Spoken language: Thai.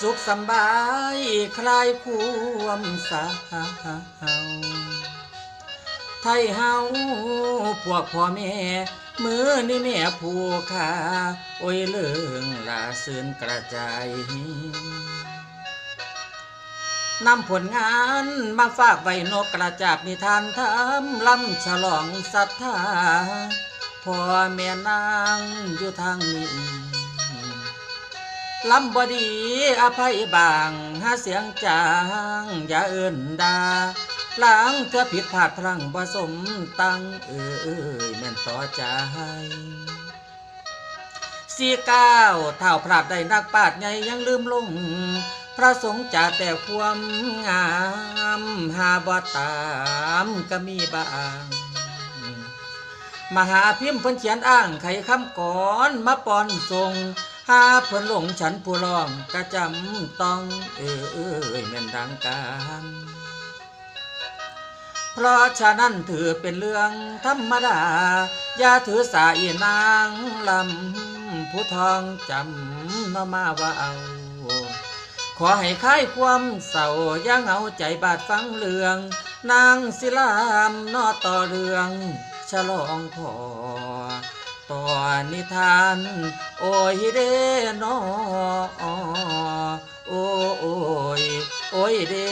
สุขสบายคลายความสาวไทยเฮาพวกพ่อแม่มือนี่แม่ผู้ขาโอ้ยเลื่องลาซื่นกระจายนำผลงานมาฝากไว้นกกระจากนิทานทำลำฉลองศรัทธาพ่อแม่นางอยู่ทางนี้ ลำบดีอภัยบางหาเสียงจางอย่าเอิ้นดาล้างเธอผิดพลาดพลังผสมตั้งเอ้ยแม่นต่อใจสี่เก้าเท่าพลาดได้นักปราดใหญ่ยังลืมลง พระสงฆ์จ่าแต่ความงามหาบ่ตามก็มีบางมหาพิมพ์เพิ่นเขียนอ้างไขคำก่อนมาปอนทรง หาเพิ่นหลงฉันผู้ร้องกระจำต้องเอ้ยเอ้ยแม่นดังการเพราะฉะนั้นถือเป็นเรื่องธรรมดา อย่าถือสาอีนางลำผู้ทองจำนมาว่าเอา ขอให้คลายความเศร้าอย่าเหงาใจบาดฟังเรื่อง นางศิลามนอต่อเรื่อง ฉลองพอ ต่อนิทาน โอ้ยเด้นอโอ้โอยโอ้ยเด้